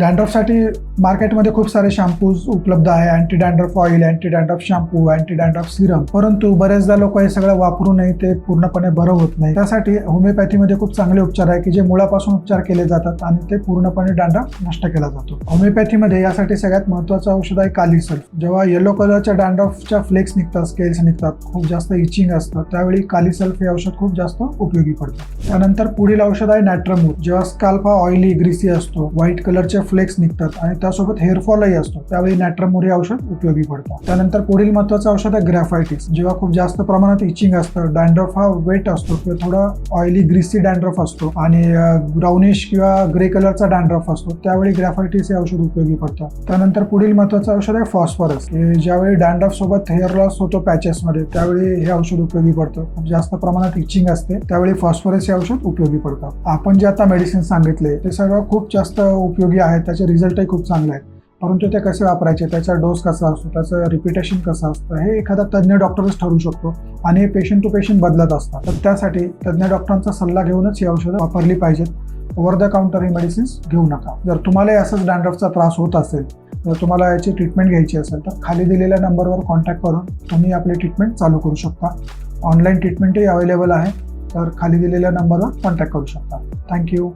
डॅन्ड्रफसाठी मार्केटमध्ये खूप सारे शॅम्पूज उपलब्ध आहे. Anti dandruff oil anti dandruff shampoo anti dandruff serum परंतु बरेचदा लोक हे सगळं वापरूनही ते पूर्णपणे बरं होत नाही. त्यासाठी होमिओपॅथीमध्ये खूप चांगले उपचार आहे की जे मुळापासून उपचार केले जातात आणि ते पूर्णपणे डॅन्ड्रफ नष्ट केला जातो. होमिओपॅथीमध्ये यासाठी सगळ्यात महत्त्वाचं औषध आहे काली सल्फ जेव्हा येलो कलरच्या डॅन्ड्रफच्या फ्लेक्स निघतात स्केल्स निघतात खूप जास्त इचिंग असतं त्यावेळी काली सल्फ हे औषध खूप जास्त उपयोगी पडतं. त्यानंतर पुढील औषध आहे नॅट्रमूर जेव्हा स्काल्फा हा ऑइली ग्रीसी असतो व्हाईट कलरचे फ्लेक्स निघतात आणि त्यासोबत हेअरफॉलही असतो. त्यावेळी नॅट्रमूर औषध उपयोगी पडतं त्यानंतर पुढील महत्वाचं औषध आहे ग्रॅफायटिस जेव्हा खूप जास्त प्रमाणात इचिंग असतं डॅन्ड्रफ हा वेट असतो किंवा थोडा ऑइली ग्रीसी डॅन्ड्रफ असतो आणि ब्राउनिश किंवा ग्रे कलरचा डॅन्ड्रफ असतो त्यावेळी ग्रॅफायटिस हे औषध उपयोगी पडतं त्यानंतर पुढील महत्वाचं औषध आहे फॉस्फरस ज्यावेळी डॅन्ड्रफ सोबत हेअर लॉस होतो पॅचेसमध्ये त्यावेळी हे औषध उपयोगी पडतं. खूप जास्त प्रमाणात इचिंग असते त्यावेळी फॉस्फरस हे औषध उपयोगी पडतं आपण जे आता मेडिसिन सांगितले ते सगळं खूप जास्त उपयोगी आहेत त्याचे रिझल्टही खूप चांगले आहेत. परंतु ते कसे वापरायचे त्याचा डोस कसा असतो त्याचं रिपिटेशन कसं असतं हे एखादा तज्ज्ञ डॉक्टरच ठरू शकतो. आणि हे पेशंट टू पेशंट बदलत असतात. तर त्यासाठी तज्ज्ञ डॉक्टरांचा सल्ला घेऊनच ही औषधं वापरली पाहिजेत. ओव्हर द काउंटर ही मेडिसिन्स घेऊ नका. जर तुम्हालाही असंच डॅन्ड्रफचा त्रास होत असेल जर तुम्हाला याची ट्रीटमेंट घ्यायची असेल तर खाली दिलेल्या नंबरवर कॉन्टॅक्ट करून तुम्ही आपली ट्रीटमेंट चालू करू शकता. ऑनलाईन ट्रीटमेंटही अवेलेबल आहे. तर खाली दिलेल्या नंबरवर कॉन्टॅक्ट करू शकता. थँक्यू